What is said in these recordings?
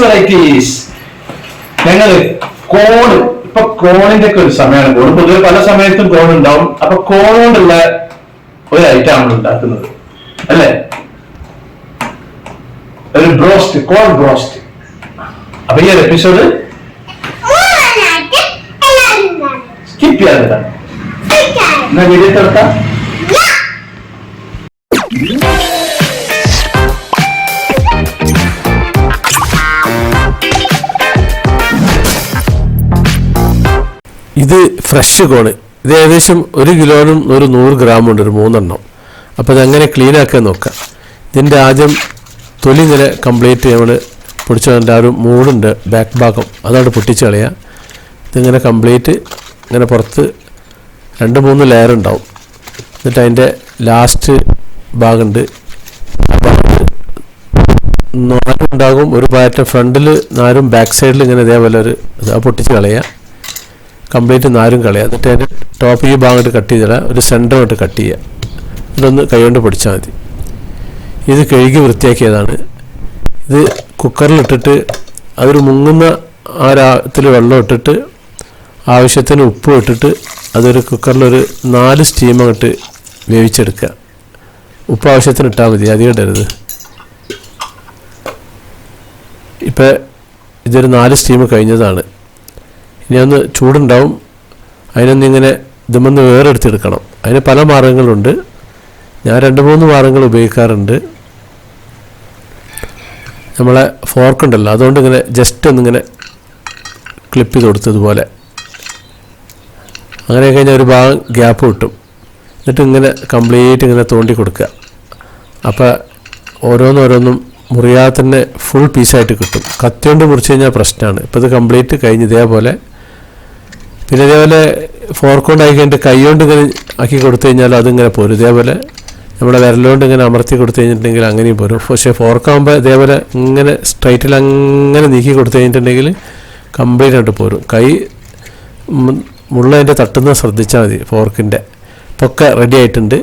Varieties ഞങ്ങൾ കോൺ ഇപ്പൊ കോണിന്റെ ഒക്കെ ഒരു സമയമാണ് കോൺ പൊതുവെ പല സമയത്തും കോൺ ഉണ്ടാവും. അപ്പൊ കോൺ കൊണ്ടുള്ള ഒരു ഐറ്റം ആണ് ഉണ്ടാക്കുന്നത്. അല്ലേ? ഒരു ബ്രോസ്റ്റ് കോൺ ബ്രോസ്റ്റ്. അപ്പൊ ഈ ഒരു എപ്പിസോഡ് സ്കിപ്പ് ചെയ്യാതെ എന്നാ വീഡിയോ തീർക്കാം ഇത് ഫ്രഷ് കോണ് ഇത് ഏകദേശം ഒരു കിലോനും ഒരു നൂറ് ഗ്രാമും ഉണ്ട് ഒരു മൂന്നെണ്ണം. അപ്പോൾ ഇതെങ്ങനെ ക്ലീൻ ആക്കാൻ നോക്കാം. ഇതിന്റെ ആദ്യം തൊലി ഇങ്ങനെ കംപ്ലീറ്റ് നമ്മൾ പൊടിച്ചതിന്റെ ആ ഒരു മൂടുണ്ട് ബാക്ക് ഭാഗം. അതവിടെ പൊട്ടിച്ച് കളയുക ഇതിങ്ങനെ കംപ്ലീറ്റ് ഇങ്ങനെ പുറത്ത് രണ്ട് മൂന്ന് ലെയർ ഉണ്ടാവും. എന്നിട്ട് അതിന്റെ ലാസ്റ്റ് ഭാഗമുണ്ട് നാരുണ്ടാകും ഒരു പാറ്റ ഫ്രണ്ടിൽ നാരും ബാക്ക് സൈഡിൽ ഇങ്ങനെ ഇതേപോലെ ഒരു ഇതാ പൊട്ടിച്ച് കളയുക കംപ്ലീറ്റ് നാരും കളയുക എന്നിട്ട് അതിന്റെ ടോപ്പ് ഈ ഭാഗമായിട്ട് കട്ട് ചെയ്തിടുക ഒരു സെന്ററുമായിട്ട് കട്ട് ചെയ്യുക ഇതൊന്ന് കൈകൊണ്ട് പൊടിച്ചാൽ മതി. ഇത് കഴുകി വൃത്തിയാക്കിയതാണ്. ഇത് കുക്കറിലിട്ടിട്ട് അതൊരു മുങ്ങുന്ന ആ രാത്തിൽ വെള്ളം ഇട്ടിട്ട് ആവശ്യത്തിന് ഉപ്പ് ഇട്ടിട്ട് അതൊരു കുക്കറിലൊരു നാല് സ്റ്റീം അങ്ങോട്ട് വേവിച്ചെടുക്കുക. ഉപ്പ് ആവശ്യത്തിന് ഇട്ടാൽ മതി. അധികം ഇടരുത്. ഇപ്പം ഇതൊരു നാല് സ്റ്റീം കഴിഞ്ഞതാണ്. ഇനി അന്ന് ചൂടുണ്ടാവും. അതിനൊന്ന് ഇങ്ങനെ ഇതുമെന്ന് വേറെ എടുത്തെടുക്കണം അതിന് പല മാർഗങ്ങളുണ്ട്. ഞാൻ രണ്ട് മൂന്ന് മാർഗങ്ങൾ ഉപയോഗിക്കാറുണ്ട്. നമ്മളെ ഫോർക്ക് ഉണ്ടല്ലോ അതുകൊണ്ട് ഇങ്ങനെ ജസ്റ്റ് ഒന്നിങ്ങനെ ക്ലിപ്പ് ചെയ്ത് കൊടുത്തതുപോലെ അങ്ങനെ കഴിഞ്ഞാൽ ഒരു ഭാഗം ഗ്യാപ്പ് കിട്ടും. എന്നിട്ട് ഇങ്ങനെ കംപ്ലീറ്റ് ഇങ്ങനെ തോണ്ടി കൊടുക്കുക. അപ്പോൾ ഓരോന്നോരോന്നും മുറിയാതെ തന്നെ ഫുൾ പീസായിട്ട് കിട്ടും. കത്തിയോണ്ട് മുറിച്ച് കഴിഞ്ഞാൽ പ്രശ്നമാണ് ഇപ്പോൾ ഇത് കംപ്ലീറ്റ് കഴിഞ്ഞ് ഇതേപോലെ പിന്നെ ഇതേപോലെ ഫോർക്ക് കൊണ്ട് ആക്കി കഴിഞ്ഞിട്ട് കൈ കൊണ്ട് ഇങ്ങനെ ആക്കി കൊടുത്തു കഴിഞ്ഞാൽ അതിങ്ങനെ പോരും. ഇതേപോലെ നമ്മുടെ വിരലുകൊണ്ട് ഇങ്ങനെ അമർത്തി കൊടുത്തു കഴിഞ്ഞിട്ടുണ്ടെങ്കിൽ അങ്ങനെയും പോരും. പക്ഷേ ഫോർക്കാകുമ്പോൾ ഇതേപോലെ ഇങ്ങനെ സ്ട്രൈറ്റിൽ അങ്ങനെ നീക്കി കൊടുത്തു കഴിഞ്ഞിട്ടുണ്ടെങ്കിൽ കംപ്ലീറ്റ് ആയിട്ട് പോരും. കൈ മുള്ളതിന്റെ തട്ടുന്ന ശ്രദ്ധിച്ചാൽ മതി ഫോർക്കിന്റെ ഒക്കെ റെഡി ആയിട്ടുണ്ട്.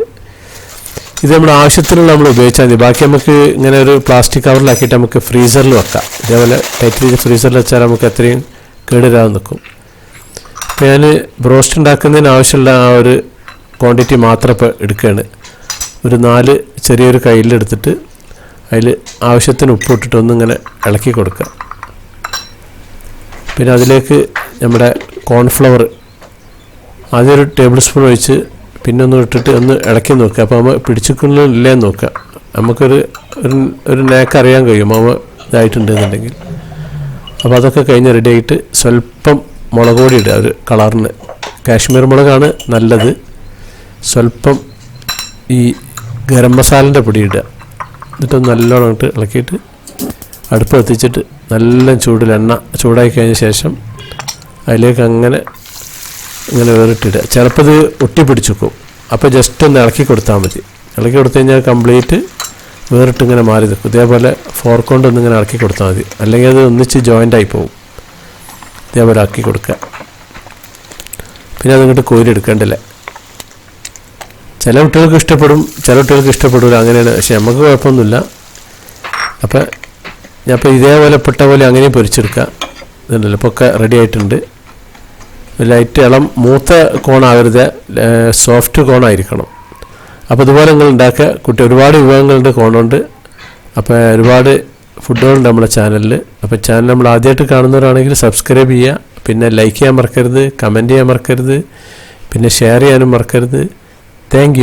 ഇത് നമ്മുടെ ആവശ്യത്തിനുള്ള നമ്മൾ ഉപയോഗിച്ചാൽ മതി. ബാക്കി നമുക്ക് ഇങ്ങനെ ഒരു പ്ലാസ്റ്റിക് കവറിലാക്കിയിട്ട് നമുക്ക് ഫ്രീസറിൽ വെക്കാം. ഇതേപോലെ ടൈറ്റ് ചെയ്ത് ഫ്രീസറിൽ വെച്ചാൽ നമുക്ക് എത്രയും കേടുവരാതെ നിൽക്കും ഞാൻ ബ്രോസ്റ്റ് ഉണ്ടാക്കുന്നതിന് ആവശ്യമുള്ള ആ ഒരു ക്വാണ്ടിറ്റി മാത്രം ഇപ്പോൾ എടുക്കുകയാണ്. ഒരു നാല് ചെറിയൊരു കയ്യിലെടുത്തിട്ട് അതിൽ ആവശ്യത്തിന് ഉപ്പിട്ടിട്ട് ഒന്നിങ്ങനെ ഇളക്കി കൊടുക്കുക. പിന്നെ അതിലേക്ക് നമ്മുടെ കോൺഫ്ലവർ ആദ്യം ഒരു ടേബിൾ സ്പൂൺ ഒഴിച്ച് പിന്നെ ഒന്ന് ഇട്ടിട്ട് ഒന്ന് ഇളക്കി നോക്കുക. അപ്പോൾ നമ്മൾ പിടിച്ചിക്കുന്നില്ലേന്ന് നോക്കുക. നമുക്കൊരു ഒരു നേക്ക് അറിയാൻ കഴിയും. അവ ഇതായിട്ടുണ്ടെന്നുണ്ടെങ്കിൽ. അപ്പോൾ അതൊക്കെ കഴിഞ്ഞ് റെഡി ആയിട്ട് സ്വല്പം മുളക് പൊടി ഇടുക ഒരു കളറിന്. കാശ്മീർ മുളകാണ് നല്ലത്. സ്വല്പം ഈ ഗരം മസാലന്റെ പൊടി ഇടുക. എന്നിട്ട് നല്ലോണം ഇട്ട് ഇളക്കിയിട്ട് അടുപ്പ് എത്തിച്ചിട്ട് നല്ല ചൂടിൽ എണ്ണ ചൂടാക്കി കഴിഞ്ഞ ശേഷം അതിലേക്ക് അങ്ങനെ ഇങ്ങനെ വേറിട്ടിടുക. ചിലപ്പോൾ ഇത് ഒട്ടിപ്പിടിച്ചു വെക്കും. അപ്പോൾ ജസ്റ്റ് ഒന്ന് ഇളക്കി കൊടുത്താൽ മതി. ഇളക്കി കൊടുത്തു കഴിഞ്ഞാൽ കംപ്ലീറ്റ് വേറിട്ട് ഇങ്ങനെ മാറി നിൽക്കും. ഇതേപോലെ ഫോർക്കൊണ്ട് ഒന്ന് ഇങ്ങനെ ഇളക്കി കൊടുത്താൽ മതി. അല്ലെങ്കിൽ അത് ഒന്നിച്ച് ജോയിന്റ് ആയി പോകും ഇതേപോലെ ആക്കി കൊടുക്കുക. പിന്നെ അതിങ്ങോട്ട് കോരിയെടുക്കേണ്ടല്ലേ ചില കുട്ടികൾക്ക് ഇഷ്ടപ്പെടും ചില കുട്ടികൾക്ക് ഇഷ്ടപ്പെടില്ല അങ്ങനെയാണ്. പക്ഷെ നമുക്ക് കുഴപ്പമൊന്നുമില്ല. അപ്പം ഞാൻ ഇപ്പോൾ ഇതേപോലെ പെട്ട പോലെ അങ്ങനെ പൊരിച്ചെടുക്കുക. ഇതുണ്ടല്ലോ ഇപ്പോൾ ഒക്കെ റെഡി ആയിട്ടുണ്ട്. ലൈറ്റ് ഇളം മൂത്ത കോണാകരുത് സോഫ്റ്റ് കോണായിരിക്കണം അപ്പോൾ ഇതുപോലെ നിങ്ങൾ ഉണ്ടാക്കുക. കുട്ടി ഒരുപാട് വിഭവങ്ങളുണ്ട് കോണുണ്ട് അപ്പോൾ ഒരുപാട് ഫുഡുകളുണ്ട് നമ്മുടെ ചാനലിൽ അപ്പോൾ ചാനൽ നമ്മൾ ആദ്യമായിട്ട് കാണുന്നവരാണെങ്കിൽ സബ്സ്ക്രൈബ് ചെയ്യുക. പിന്നെ ലൈക്ക് ചെയ്യാൻ മറക്കരുത് കമന്റ് ചെയ്യാൻ മറക്കരുത്. പിന്നെ ഷെയർ ചെയ്യാനും മറക്കരുത്. താങ്ക്